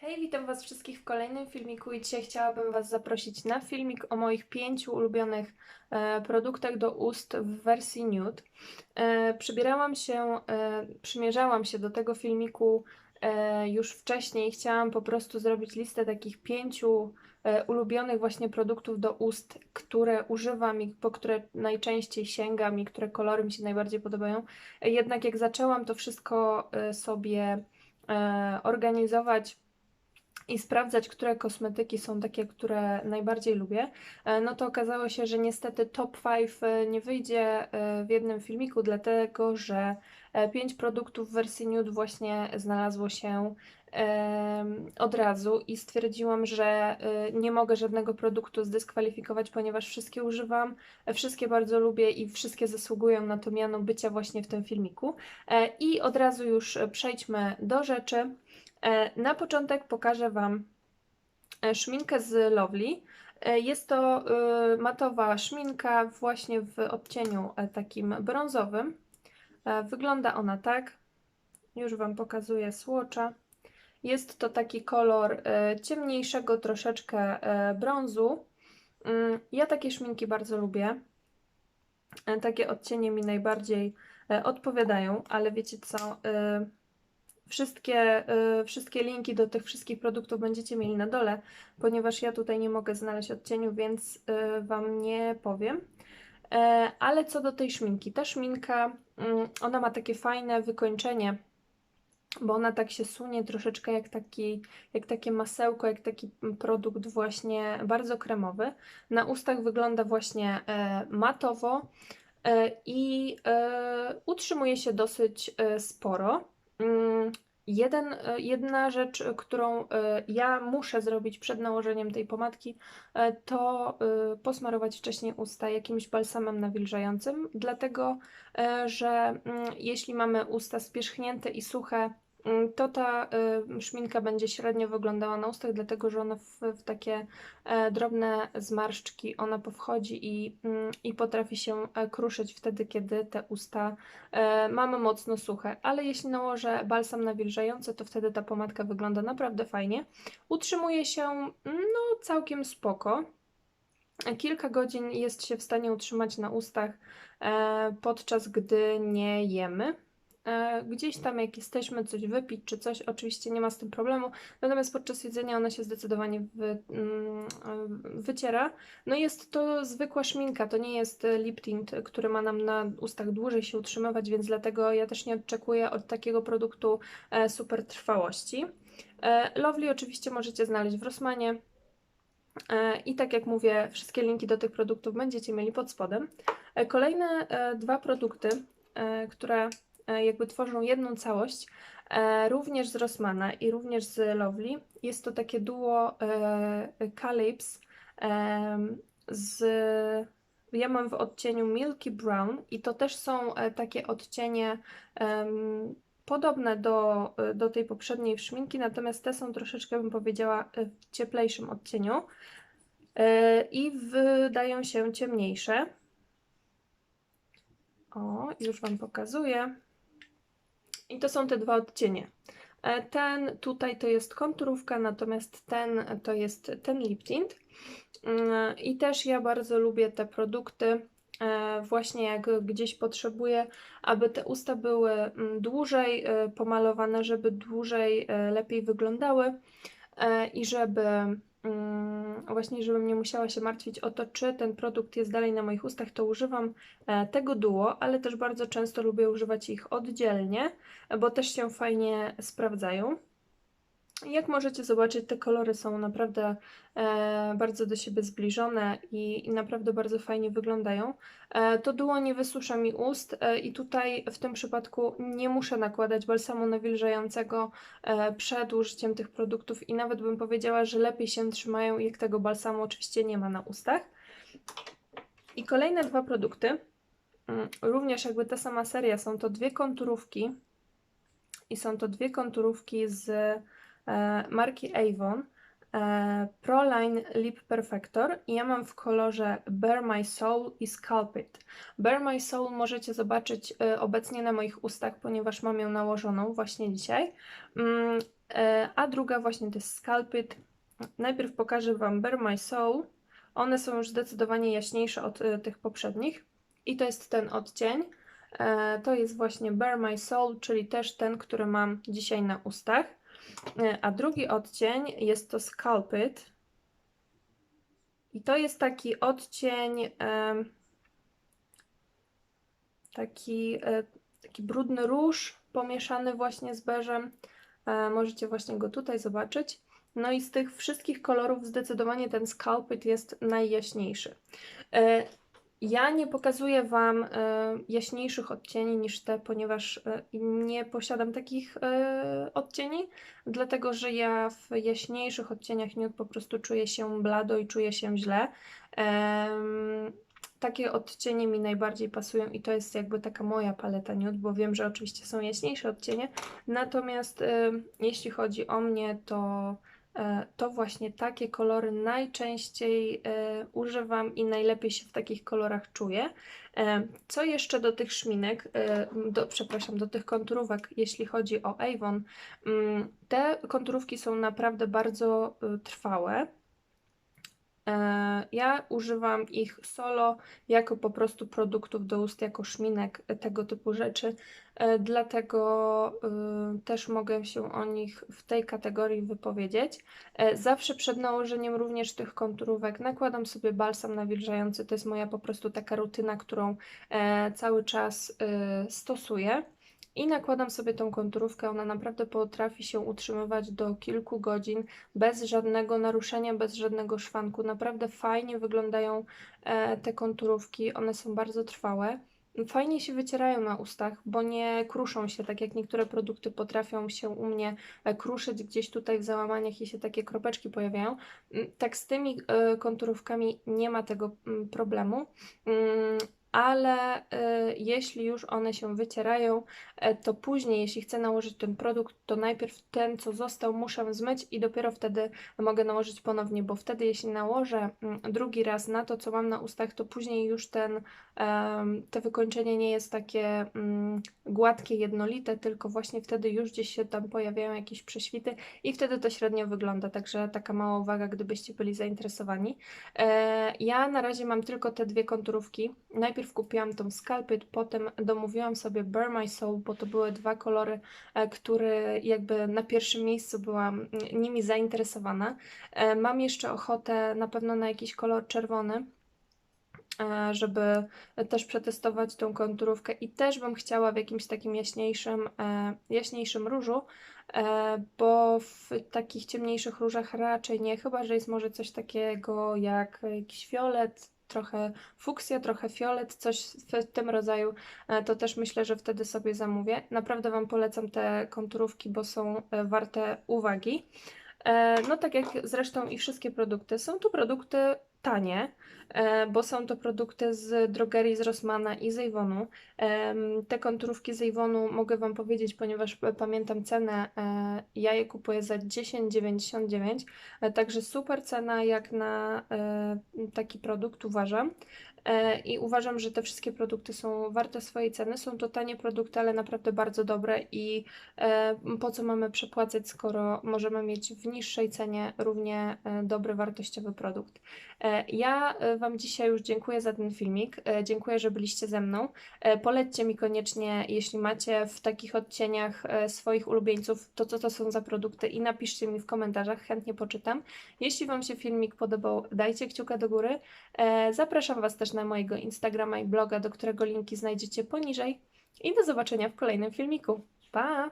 Hej, witam Was wszystkich w kolejnym filmiku i dzisiaj chciałabym Was zaprosić na filmik o moich pięciu ulubionych e, produktach do ust w wersji nude. E, przybierałam się, e, przymierzałam się do tego filmiku już wcześniej. Chciałam po prostu zrobić listę takich pięciu ulubionych właśnie produktów do ust, które używam i po które najczęściej sięgam i które kolory mi się najbardziej podobają. Jednak jak zaczęłam to wszystko sobie organizować, i sprawdzać, które kosmetyki są takie, które najbardziej lubię, e, no to okazało się, że niestety top 5 nie wyjdzie e, w jednym filmiku, dlatego że 5 produktów w wersji nude właśnie znalazło się od razu i stwierdziłam, że e, nie mogę żadnego produktu zdyskwalifikować, ponieważ wszystkie używam, e, wszystkie bardzo lubię i wszystkie zasługują na to miano bycia właśnie w tym filmiku. E, I od razu już przejdźmy do rzeczy. E, Na początek pokażę Wam e, szminkę z Lovely. E, Jest to matowa szminka właśnie w odcieniu takim brązowym. Wygląda ona tak. Już Wam pokazuję swatcha. Jest to taki kolor ciemniejszego troszeczkę brązu. Mm, Ja takie szminki bardzo lubię. Takie odcienie mi najbardziej odpowiadają, ale wiecie co? Wszystkie, y, wszystkie linki do tych wszystkich produktów będziecie mieli na dole, ponieważ ja tutaj nie mogę znaleźć odcieniu, więc y, Wam nie powiem. E, ale co do tej szminki, ta szminka, mm, ona ma takie fajne wykończenie, bo ona tak się sunie troszeczkę jak, taki, jak takie masełko, jak taki produkt właśnie bardzo kremowy. Na ustach wygląda właśnie e, matowo e, i utrzymuje się dosyć sporo. Mm, Jeden, e, jedna rzecz, którą e, ja muszę zrobić przed nałożeniem tej pomadki, e, to posmarować wcześniej usta jakimś balsamem nawilżającym, dlatego że mm, jeśli mamy usta spierzchnięte i suche, to ta e, szminka będzie średnio wyglądała na ustach, dlatego że ona w, w takie e, drobne zmarszczki ona powchodzi i, mm, i potrafi się e, kruszyć wtedy, kiedy te usta e, mamy mocno suche. Ale jeśli nałożę balsam nawilżający, to wtedy ta pomadka wygląda naprawdę fajnie. Utrzymuje się no całkiem spoko. Kilka godzin jest się w stanie utrzymać na ustach, podczas gdy nie jemy. E, gdzieś tam jak jesteśmy, coś wypić czy coś, oczywiście nie ma z tym problemu, natomiast podczas jedzenia ona się zdecydowanie wy, mm, e, wyciera. No jest to zwykła szminka, to nie jest e, lip tint, który ma nam na ustach dłużej się utrzymywać, więc dlatego ja też nie oczekuję od takiego produktu super trwałości. Lovely oczywiście możecie znaleźć w Rossmanie. E, I tak jak mówię, wszystkie linki do tych produktów będziecie mieli pod spodem. Kolejne dwa produkty, które jakby tworzą jedną całość, e, również z Rossmana i również z Lovely. Jest to takie duo e, Calypse z... Ja mam w odcieniu Milky Brown i to też są e, takie odcienie em, podobne do, e, do tej poprzedniej szminki, natomiast te są troszeczkę, bym powiedziała, e, w cieplejszym odcieniu e, i wydają się ciemniejsze. O, już Wam pokazuję. I to są te dwa odcienie. E, Ten tutaj to jest konturówka, natomiast ten to jest ten lip tint. Mm, I też ja bardzo lubię te produkty, e, właśnie jak gdzieś potrzebuję, aby te usta były mm, dłużej e, pomalowane, żeby dłużej, lepiej wyglądały i żeby mm, właśnie, żebym nie musiała się martwić o to, czy ten produkt jest dalej na moich ustach, to używam e, tego duo, ale też bardzo często lubię używać ich oddzielnie, bo też się fajnie sprawdzają. Jak możecie zobaczyć, te kolory są naprawdę e, bardzo do siebie zbliżone i, i naprawdę bardzo fajnie wyglądają. E, to duo nie wysusza mi ust e, i tutaj w tym przypadku nie muszę nakładać balsamu nawilżającego e, przed użyciem tych produktów i nawet bym powiedziała, że lepiej się trzymają, jak tego balsamu oczywiście nie ma na ustach. I kolejne dwa produkty, mm, również jakby ta sama seria, są to dwie konturówki i są to dwie konturówki z marki Avon. E, Proline Lip Perfector i ja mam w kolorze Bare My Soul i Sculpt It. Bare My Soul możecie zobaczyć e, obecnie na moich ustach, ponieważ mam ją nałożoną właśnie dzisiaj. Mm, e, a druga właśnie to jest Scalp It. Najpierw pokażę Wam Bare My Soul. One są już zdecydowanie jaśniejsze od e, tych poprzednich. I to jest ten odcień. E, To jest właśnie Bare My Soul, czyli też ten, który mam dzisiaj na ustach. E, A drugi odcień jest to Scalp It. I to jest taki odcień, taki, e, taki brudny róż pomieszany właśnie z beżem. E, Możecie właśnie go tutaj zobaczyć. No i z tych wszystkich kolorów zdecydowanie ten Scalp It jest najjaśniejszy. Ja nie pokazuję Wam e, jaśniejszych odcieni niż te, ponieważ e, nie posiadam takich e, odcieni, dlatego że ja w jaśniejszych odcieniach nude po prostu czuję się blado i czuję się źle. Takie odcienie mi najbardziej pasują i to jest jakby taka moja paleta nude, bo wiem, że oczywiście są jaśniejsze odcienie, natomiast jeśli chodzi o mnie, to to właśnie takie kolory najczęściej e, używam i najlepiej się w takich kolorach czuję. E, Co jeszcze do tych szminek, e, do, przepraszam, do tych konturówek, jeśli chodzi o Avon, mm, te konturówki są naprawdę bardzo e, trwałe. E, Ja używam ich solo jako po prostu produktów do ust, jako szminek, e, tego typu rzeczy, e, dlatego też mogę się o nich w tej kategorii wypowiedzieć. Zawsze przed nałożeniem również tych konturówek nakładam sobie balsam nawilżający, to jest moja po prostu taka rutyna, którą cały czas stosuję. I nakładam sobie tą konturówkę, ona naprawdę potrafi się utrzymywać do kilku godzin bez żadnego naruszenia, bez żadnego szwanku. Naprawdę fajnie wyglądają e, te konturówki, one są bardzo trwałe. Fajnie się wycierają na ustach, bo nie kruszą się, tak jak niektóre produkty potrafią się u mnie e, kruszyć gdzieś tutaj w załamaniach i się takie kropeczki pojawiają. Mm, Tak z tymi e, konturówkami nie ma tego mm, problemu. Ale y, jeśli już one się wycierają, e, to później, jeśli chcę nałożyć ten produkt, to najpierw ten, co został, muszę zmyć i dopiero wtedy mogę nałożyć ponownie, bo wtedy, jeśli nałożę mm, drugi raz na to, co mam na ustach, to później już ten, to wykończenie nie jest takie mm, gładkie, jednolite, tylko właśnie wtedy już gdzieś się tam pojawiają jakieś prześwity i wtedy to średnio wygląda, także taka mała uwaga, gdybyście byli zainteresowani. E, Ja na razie mam tylko te dwie konturówki. Najpierw kupiłam tą Scalp It, potem domówiłam sobie Bare My Soul, bo to były dwa kolory, e, które jakby na pierwszym miejscu byłam nimi zainteresowana. E, Mam jeszcze ochotę na pewno na jakiś kolor czerwony e, żeby też przetestować tą konturówkę i też bym chciała w jakimś takim jaśniejszym, jaśniejszym różu, bo w takich ciemniejszych różach raczej nie, chyba że jest może coś takiego jak jakiś fiolet, trochę fuksja, trochę fiolet, coś w tym rodzaju, e, to też myślę, że wtedy sobie zamówię. Naprawdę Wam polecam te konturówki, bo są e, warte uwagi. E, No tak jak zresztą i wszystkie produkty, są to produkty tanie, e, bo są to produkty z drogerii z Rossmana i z Avonu. Em, Te konturówki z Avonu mogę Wam powiedzieć, ponieważ p- pamiętam cenę, e, ja je kupuję za 10,99, e, także super cena jak na e, taki produkt uważam. E, I uważam, że te wszystkie produkty są warte swojej ceny. Są to tanie produkty, ale naprawdę bardzo dobre i e, po co mamy przepłacać, skoro możemy mieć w niższej cenie równie e, dobry, wartościowy produkt. Ja Wam dzisiaj już dziękuję za ten filmik. Dziękuję, że byliście ze mną. Polećcie mi koniecznie, jeśli macie w takich odcieniach swoich ulubieńców, to co to są za produkty i napiszcie mi w komentarzach, chętnie poczytam. Jeśli Wam się filmik podobał, dajcie kciuka do góry. Zapraszam Was też na mojego Instagrama i bloga, do którego linki znajdziecie poniżej. I do zobaczenia w kolejnym filmiku. Pa!